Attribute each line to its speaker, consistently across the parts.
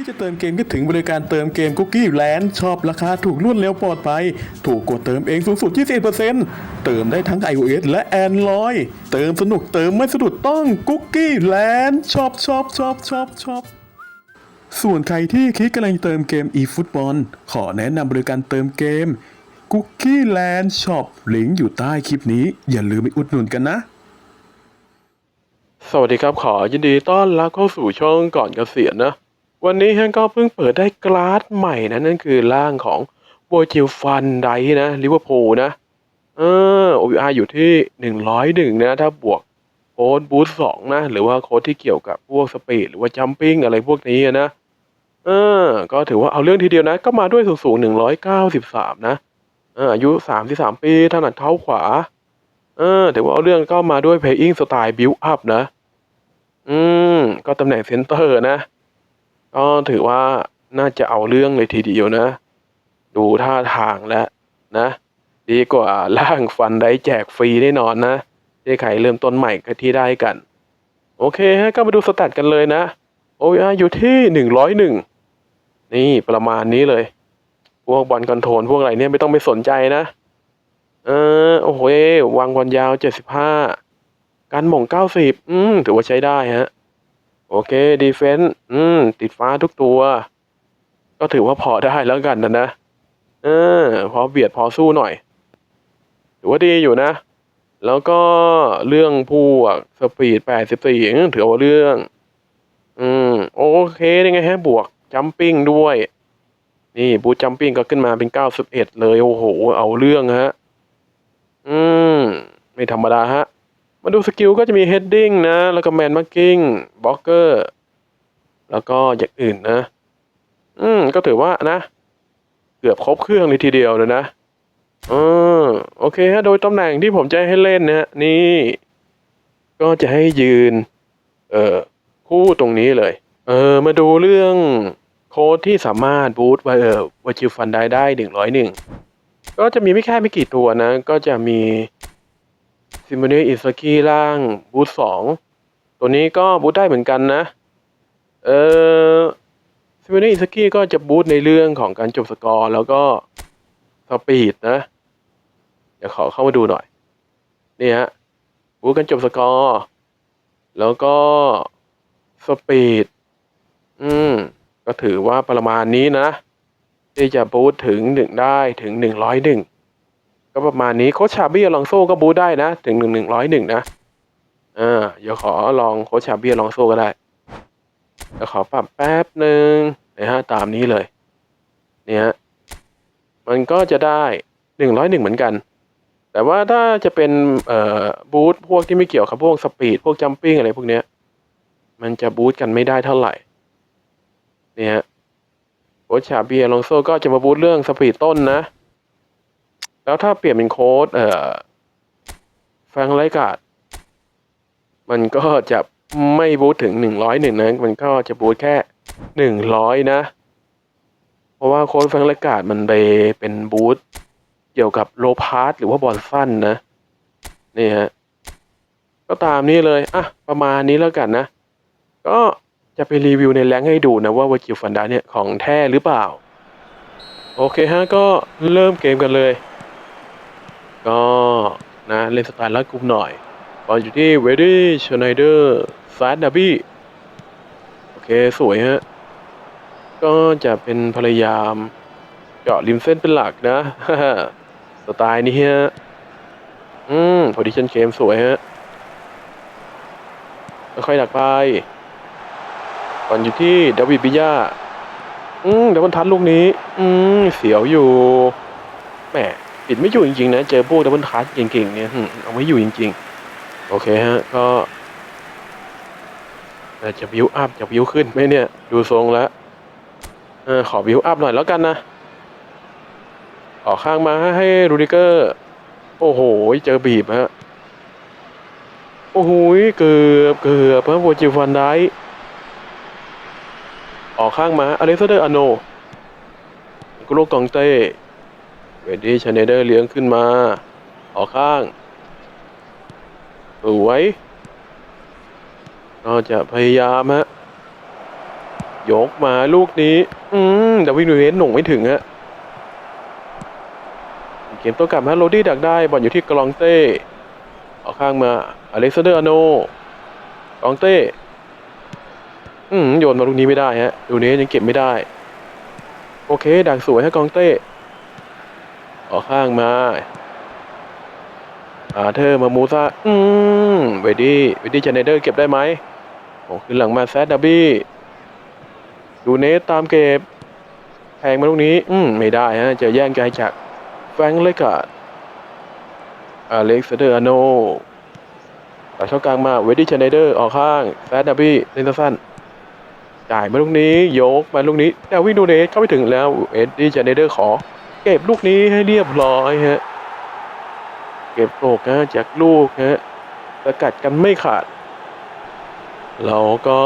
Speaker 1: ที่จะเติมเกมก็ถึงบริการเติมเกมคุกกี้แลนด์ชอบราคาถูกรวดเร็วปลอดภัย ถูกกว่าเติมเองสูงสุด21%เติมได้ทั้ง iOS และ Android เติมสนุกเติมไม่สะดุดต้องคุกกี้แลนด์ชอบชอบชอบชอบชอบส่วนใครที่คิดกำลังเติมเกม eFootball ขอแนะนำบริการเติมเกม Cookie Land Shop ลิงก์อยู่ใต้คลิปนี้ อย่าลืมไปอุดหนุนกันนะ
Speaker 2: สวัสดีครับ ขอยินดีต้อนรับเข้าสู่ช่องก่อนเกษียณนะ วันนี้ฮันก็เพิ่งเปิดได้กลาสใหม่นะนั่นคือร่างของโบจิลฟันไดนะลิเวอร์พูลนะเออ OVR อยู่ที่หนึ่งร้อยหนึ่งนะ ถ้าบวกโค้ดบูสสองนะ หรือว่าโค้ดที่เกี่ยวกับพวกสปีดหรือว่าจัมปิ้งอะไรพวกนี้นะเออ ก็ถือว่าเอาเรื่องทีเดียวนะ ก็มาด้วยสูงสูงหนึ่งร้อยเก้าสิบสามนะอายุสามสิบสามปีถนัดเท้าขวา เออถือว่าเอาเรื่องก็มาด้วย playing style build up นะ อืม ก็ตำแหน่งเซนเตอร์นะ ก็ถือว่าน่าจะเอาเรื่องเลยทีเดียวนะ ดูท่าทางแล้วนะ ดีกว่าล่างฟันได้แจกฟรีแน่นอนนะที่ใครเริ่มต้นใหม่ก็ที่ได้กัน โอเคฮะก็มาดูสแตทกันเลยนะ OVR อยู่ที่หนึ่งร้อยหนึ่งนี่ประมาณนี้เลย พวกบอลคอนโทรลพวกอะไรเนี่ยไม่ต้องไปสนใจนะ เออโอ้โหวางบอลยาวเจ็ดสิบห้าการหม่งเก้าสิบอืมถือว่าใช้ได้ฮะ โอเคดีเฟนส์อืม ติดฟ้าทุกตัว ก็ถือว่าพอได้แล้วกันนะนะ เออ พอเบียดพอสู้หน่อย ถือว่าดีอยู่นะ แล้วก็เรื่องพวกสปีดแปดสิบสี่ถือว่าเรื่อง อืม โอเคยังไงฮะ บวกจัมปิ้งด้วย นี่บูจัมปิ้งก็ขึ้นมาเป็นเก้าสิบเอ็ดเลย โอ้โห เอาเรื่องฮะ อืม ไม่ธรรมดาฮะ มาดูสกิลก็จะมี heading นะ แล้วก็แมนมาร์กิ้งบล็อกเกอร์แล้วก็อย่างอื่นนะ อืม ก็ถือว่านะ เกือบครบเครื่องเลยทีเดียวเลยนะเออโอเคฮะ โดยตำแหน่งที่ผมจะให้เล่นนะฮะ นี่ ก็จะให้ยืน เอ่อ คู่ตรงนี้เลย เออ มาดูเรื่องโค้ดที่สามารถบูตไวเออวจิฟันได้ได้หนึ่งร้อยหนึ่ง ก็จะมีไม่แค่ไม่กี่ตัวนะ ก็จะมี ซิม o นีอิสกี้ล่างบูทสองตัวนี้ก็บูทได้เหมือนกันนะ เออซิม o นีอิสกี้ก็จะบูทในเรื่องของการจบสกอร์ แล้วก็สปีดนะ เดี๋ยวขอเข้ามาดูหน่อย นี่ฮะบูทกันจบสกอร์ แล้วก็สปีด อืม ก็ถือว่าประมาณนี้นะ ที่จะบูทถึงหนึ่งได้ถึงหนึ่งร้อยหนึ่ง ก็ประมาณนี้โคชชาบี้อลองโซ่ก็บูได้นะ ถึงหนึ่งหนึ่งร้อยหนึ่งนะอ่าเดี๋ยวขอลองโคชชาบี้อลองโซ่ก็ได้เดี๋ยวขอปรับแป๊บหนึ่งนะฮะตามนี้เลย เนี่ยมันก็จะได้หนึ่งร้อยหนึ่งเหมือนกัน แต่ว่าถ้าจะเป็นเอ่อบูทพวกที่ไม่เกี่ยวกับพวกสปีดพวกจัมปิ้งอะไรพวกเนี้ย มันจะบูทกันไม่ได้เท่าไหร่ เนี่ยโคชชาบี้อลองโซ่ก็จะมาบูทเรื่องสปีดต้นนะ แล้วถ้าเปลี่ยนเป็นโค้ดเอ่อแฟงค์ไรกาดมันก็จะไม่บูทถึงหนึ่งร้อยหนึ่งนะ มันก็จะบูทแค่หนึ่งร้อยนะ เพราะว่าโค้ดแฟงค์ไรกาดมันไปเป็นบูทเกี่ยวกับโลพาร์ตหรือว่าบอลสั้นนะ นี่ฮะ ก็ตามนี้เลย อะ ประมาณนี้แล้วกันนะ ก็จะไปรีวิวในแรงให้ดูนะว่าวากิวฟันดาเนี่ยของแท้หรือเปล่า โอเคฮะ ก็เริ่มเกมกันเลย ก็นะเล่นสไตล์ลัดกลุ่มหน่อยบอลอยู่ที่เวดี้ชไนเดอร์ฟาดดับบี้โอเค สวยฮะ ก็จะเป็นพยายามเจาะริมเส้นเป็นหลักนะ สไตล์นี้ฮะ อืมพอดีชันเกมสวยฮะค่อยๆดักไปบอลอยู่ที่ดาวิดบิยาอืมเดี๋ยวมันทัดลูกนี้ อืม เสียวอยู่ แหม ปิดไม่อยู่จริงๆนะเจอพวกดับเบิลทัชเก่งๆเนี่ยเอาไม่อยู่จริง ๆ โอเคฮะก็จะบิวอัพจะบิวขึ้นไหมเนี่ย ดูทรงแล้วเออขอบิวอัพหน่อยแล้วกันนะออกข้างมาให้รูดิเกอร์ โอ้โห เจอบีบฮะโอ้โหเกือบเกือบพระโวจิฟันได้ออกข้างมาอเล็กซานเดอร์อโนกุโลกองเต้ เวดดี้ชาเนเดอร์เลี้ยงขึ้นมา ออกข้าง สวยก็จะพยายามฮะ ยกมาลูกนี้ อืมแต่วินูเนสหน่งไม่ถึงฮะ เกมโต้กลับฮะโรดี้ดักได้ บอลอยู่ที่กลองเต้ ออกข้างมาอเล็กซานเดอร์อโนกลองเต้ อืมโยนมาลูกนี้ไม่ได้ฮะ ดูเนสยังเก็บไม่ได้ โอเค ดักสวยฮะกองเต้ ออกข้างมาอาเธอร์มามูซาอืมเวดี้เวดี้เจเนเดอร์เก็บได้ไหมโอ้ขึ้นหลังมาแซดดับบี้ดูเนสตามเก็บแทงมาลูกนี้ อืมไม่ได้ฮะจะแย่งไกลจากแฟงเลกาดอเล็กซเดอร์อาโนตัดเข้ากลางมาเวดี้เชนเดอร์ออกข้างแซดดับบี้เล่นสั้นจ่ายมาลูกนี้ ยกมาลูกนี้แต่วิ่งดูเนสเข้าไปถึงแล้วเวดี้เชนเดอร์ขอ เก็บลูกนี้ให้เรียบร้อยฮะ เก็บตกนะจากลูกฮะสกัดกันไม่ขาด เราก็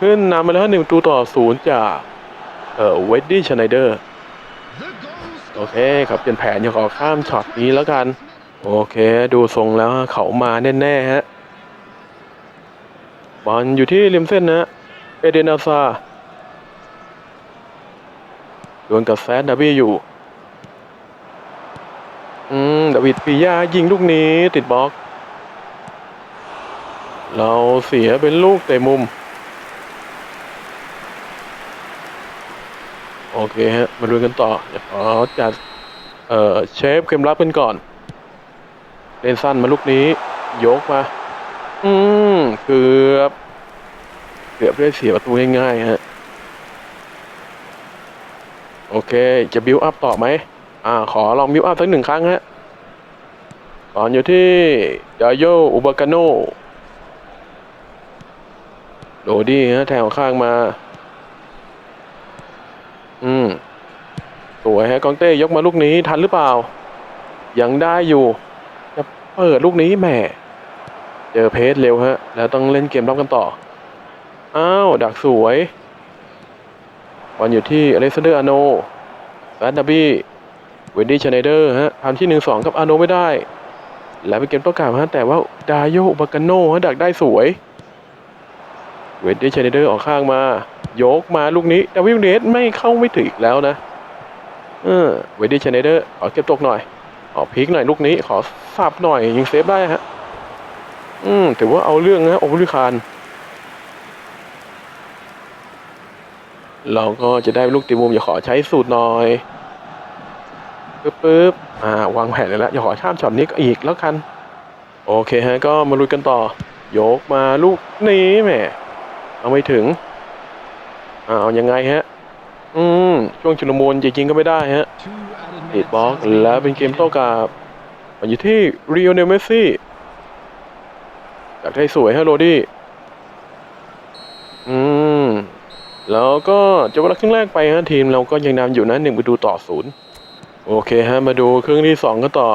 Speaker 2: ขึ้นนำมาแล้วหนึ่งตูต่อศูนย์จากเอ่อเวดดี้ชไนเดอร์ โอเคครับเปลี่ยนแผนอย่าขอข้ามช็อตนี้แล้วกัน โอเค ดูทรงแล้วเขามาแน่ ๆ ฮะบอลอยู่ที่ริมเส้นนะ เอเดนอาซา ดวลกับแซดดาบี้อยู่ อืมดาวิดปียายิงลูกนี้ติดบล็อก เราเสียเป็นลูกเตะมุม โอเคฮะ มาดูกันต่อเดี๋ยวขอจัด เอ่อ เชฟเกมรับกันก่อน เล่นสั้นมาลูกนี้ ยกมา อืม เกือบ เกือบได้เสียประตูง่ายๆฮะ โอเค จะบิวอัพต่อไหมอ่า ขอลองบิวอัพสักหนึ่งครั้งฮะตอนอยู่ที่ยาโยอุบากาโนโดดี้ฮะแถวข้างมา อืมสวยฮะกองเต้ยกมาลูกนี้ทันหรือเปล่า ยังได้อยู่ จะเปิดลูกนี้แหมเจอเพจเร็วฮะ แล้วต้องเล่นเกมรับกันต่ออ้าว ดักสวย บอลอยู่ที่อเล็กซานเดอร์อาโนแฟนดาบี้เวนดี้ชไนเดอร์ฮะทำที่หนึ่งสองกับอาโนไม่ได้ แล้วเป็นเกมต้กลับฮะแต่ว่าดาโยอุบากาโนฮะดักได้สวย เวนดี้ชไนเดอร์ออกข้างมา ยกมาลูกนี้ดาวิลเนสไม่เข้าไม่ถึงอีกแล้วนะเออเวนดี้ชไนเดอร์ขอเก็บตกหน่อยขอกพลิกหน่อยลูกนี้ขอสับหน่อยยิงเซฟได้ฮะอืมถือว่าเอาเรื่องนะโอเวอร์คาน เราก็จะได้ลูกตีมุมอย่าขอใช้สูตรหน่อยปึ๊บปึ๊บอ่าวางแผนเลยล้วอย่าขอข้ามช็อตนี้อีกแล้วกัน โอเคฮะก็มาลุยกันต่อ ยกมาลูกนี้แหมเอาไม่ถึงอ่าเอายังไงฮะ อืมช่วงชุลมุนจริงๆก็ไม่ได้ฮะติดบล็อกแล้วเป็นเกมโต้กลับมันอยู่ที่เรียวเนลเมสซี่อยากได้สวยฮะโรดี้อืม แล้วก็จะวันละครึ่งแรกไปฮะทีมเราก็ยังนำอยู่นะหนึ่งประตูต่อศูนย์โอเคฮะมาดูครึ่งที่สองกันต่อ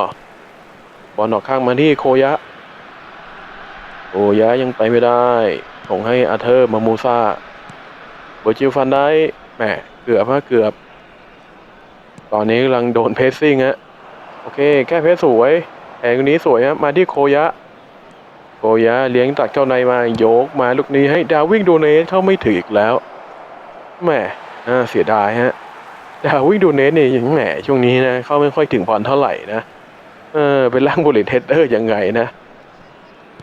Speaker 2: บอลออกข้างมาที่โคยะโอยะยังไปไม่ได้ส่งให้อาเธอร์มามูซาเบอร์จิลฟันได้แหมเกือบฮะเกือบ ตอนนี้กำลังโดนเพสซิ่งฮะโอเค แค่เพสสวยแองนี้สวยฮะมาที่โคยะ โคยะเลี้ยงตัดเข้าในมาโยกมาลูกนี้ให้ดาวิ่งโดเนเข้าไม่ถึงอีกแล้ว แหมเสียดายฮะดาวิ่งโดเนสเนี่ยยังแหมช่วงนี้นะเขาไม่ค่อยถึงบอลเท่าไหร่นะเออเป็นร่างบุลเตเทเดอร์ยังไงนะ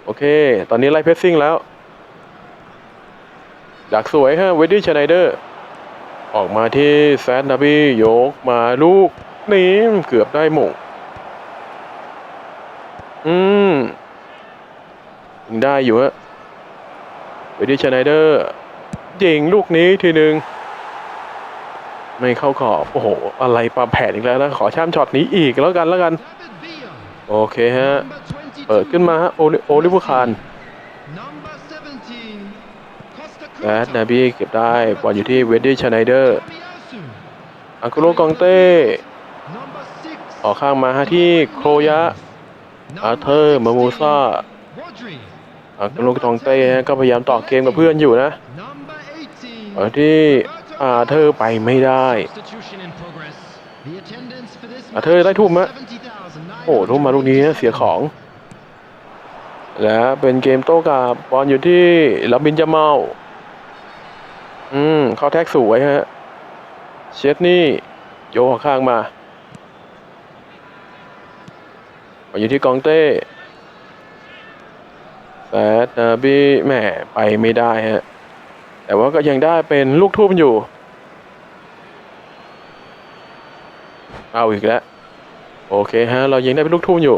Speaker 2: โอเค ตอนนี้ไล่เพสซิ่งแล้วดักสวยฮะเวดดี้ชไนเดอร์ออกมาที่แซดนาบี้ยกมาลูกนี้เกือบได้หม่งอืมยังได้อยู่ฮะเวดดี้ชไนเดอร์ ยิงลูกนี้ทีหนึ่งไม่เข้าขอบโอ้โห อะไรปลาแผนอีกแล้วนะขอช่ามช็อตนี้อีกแล้วกันแล้วกัน โอเคฮะ เปิดขึ้นมาฮะโอลิโอลิเวอร์คานแอดนาบี้เก็บได้บอลอยู่ที่เวดดี้ชไนเดอร์อังกุโลกองเต้ออกข้างมาฮะที่โครยะ อาเธอร์มามูซาอังกุโลกองเต้ก็พยายามต่อเกมกับเพื่อนอยู่นะ เปิดที่อาเธอร์ไปไม่ได้
Speaker 3: อาเธอร์ได้ทุ่มฮะ
Speaker 2: โอ้ทุ่มมาลูกนี้นะเสียของ และเป็นเกมโต้กับบอลอยู่ที่ลาบินจาเมา อืม เข้าแท็กสวยฮะ เชดนี่ โยกข้างมามาอยู่ที่กองเต้แซดนาบี้แหมไปไม่ได้ฮะ แต่ว่าก็ยังได้เป็นลูกทุ่มอยู่ เอาอีกแล้ว โอเคฮะ เรายังได้เป็นลูกทุ่มอยู่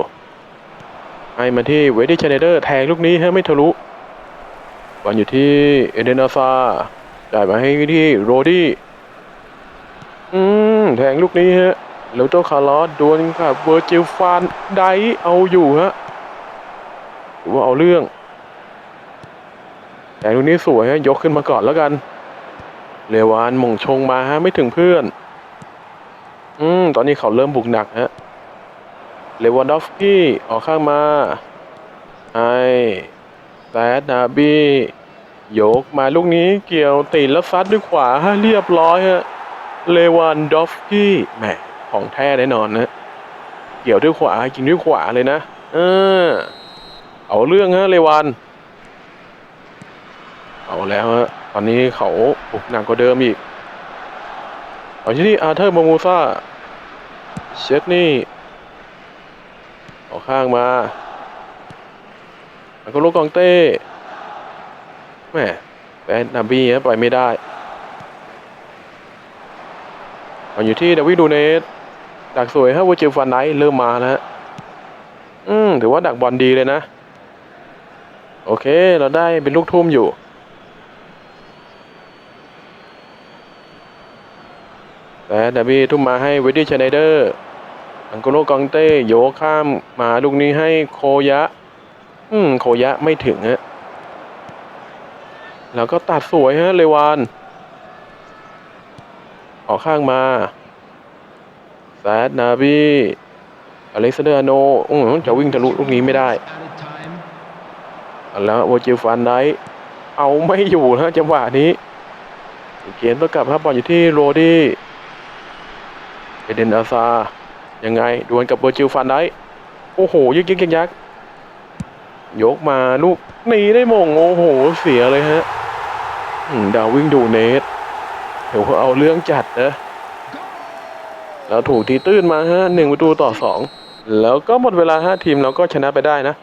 Speaker 2: ให้มาที่เวดี้ชเนเดอร์แทงลูกนี้ฮะไม่ทะลุบอลอยู่ที่เอเดนาซาจ่ายมาให้ที่โรดี้อืมแทงลูกนี้ฮะแล้วตัวคาร์ลอสดวลกับเวอร์จิลฟานไดเอาอยู่ฮะถือว่าเอาเรื่อง แต่ลูกนี้สวยฮะยกขึ้นมาก่อนแล้วกันเลวานมงชงมาฮะไม่ถึงเพื่อน อืมตอนนี้เขาเริ่มบุกหนักฮะเลวานดอฟกี้ออกข้างมาไอแซดนาบี้ยกมาลูกนี้เกี่ยวติดแล้วซัดด้วยขวาฮะเรียบร้อยฮะเลวานดอฟกี้แหมของแท้แน่นอนนะเกี่ยวด้วยขวายิงด้วยขวาเลยนะเออเอาเรื่องฮะเลวาน เอาแล้วฮะตอนนี้เขาบุกหนักกว่าเดิมอีกเอาที่นี่อาร์เธอร์โมมูซาเชดนี่ออกข้างมาแล้วก็ลูกกองเต้แหม่แบนนาบี้ฮะปล่อยไม่ได้เอาอยู่ที่ดาวิดูเนสดักสวยฮะวอจิฟันไนท์เริ่มมาแล้วฮะอืมถือว่าดักบอลดีเลยนะ โอเค เราได้เป็นลูกทุ่มอยู่ แต่ดาบี้ทุ่มมาให้เวดดี้ชไนเดอร์ อังโกโลกองเต้โยกข้ามมาลูกนี้ให้โคยะ อืม โคยะไม่ถึงฮะ แล้วก็ตัดสวยฮะ เลวาน ออกข้างมาแซดนาบีอเล็กซานเดอร์โนอืมจะวิ่งทะลุลูกนี้ไม่ได้ แล้วโวจิลฟันไดเอาไม่อยู่นะจังหวะนี้ เกมต้องกลับครับบอลอยู่ที่โรดี้ เอเดนอาซา ยังไง ดวลกับเบอร์จิลฟันได้โอ้โหยึกยึกยักยักยกมาลูกหนีได้มงโอ้โห เสียเลยฮะดาววิ่งดูเนสเดี๋ยวเขาเอาเรื่องจัดนะแล้วถูกทีตื้นมาฮะหนึ่งประตูต่อสองแล้วก็หมดเวลาฮะทีมเราก็ชนะไปได้นะ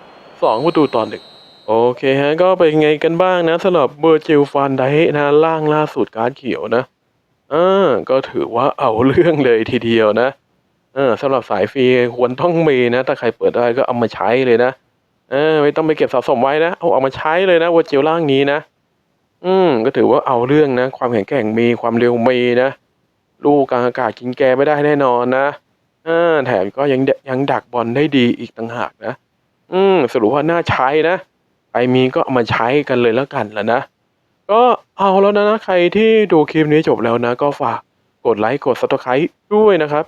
Speaker 2: สองประตูต่อหนึ่งโอเคฮะ ก็เป็นไงกันบ้างนะสำหรับเบอร์จิลฟันไดนะล่างล่าสุดการเขียวนะ อ่าก็ถือว่าเอาเรื่องเลยทีเดียวนะ เออสำหรับสายฟรีควรต้องมีนะ ถ้าใครเปิดได้ก็เอามาใช้เลยนะ เออ ไม่ต้องไปเก็บสะสมไว้นะ เอาเอามาใช้เลยนะวัวเจียวล่างนี้นะ อืม ก็ถือว่าเอาเรื่องนะ ความแข็งแกร่งมี ความเร็วมีนะ ลูกกลางอากาศกินแกไม่ได้แน่นอนนะเออแถมก็ยังยังดักบอลได้ดีอีกต่างหากนะ อืม สรุปว่าน่าใช้นะ ใครมีก็เอามาใช้กันเลยแล้วกันละนะ ก็เอาแล้วนะนะ ใครที่ดูคลิปนี้จบแล้วนะ ก็ฝากกดไลค์กดซับสไครต์ด้วยนะครับ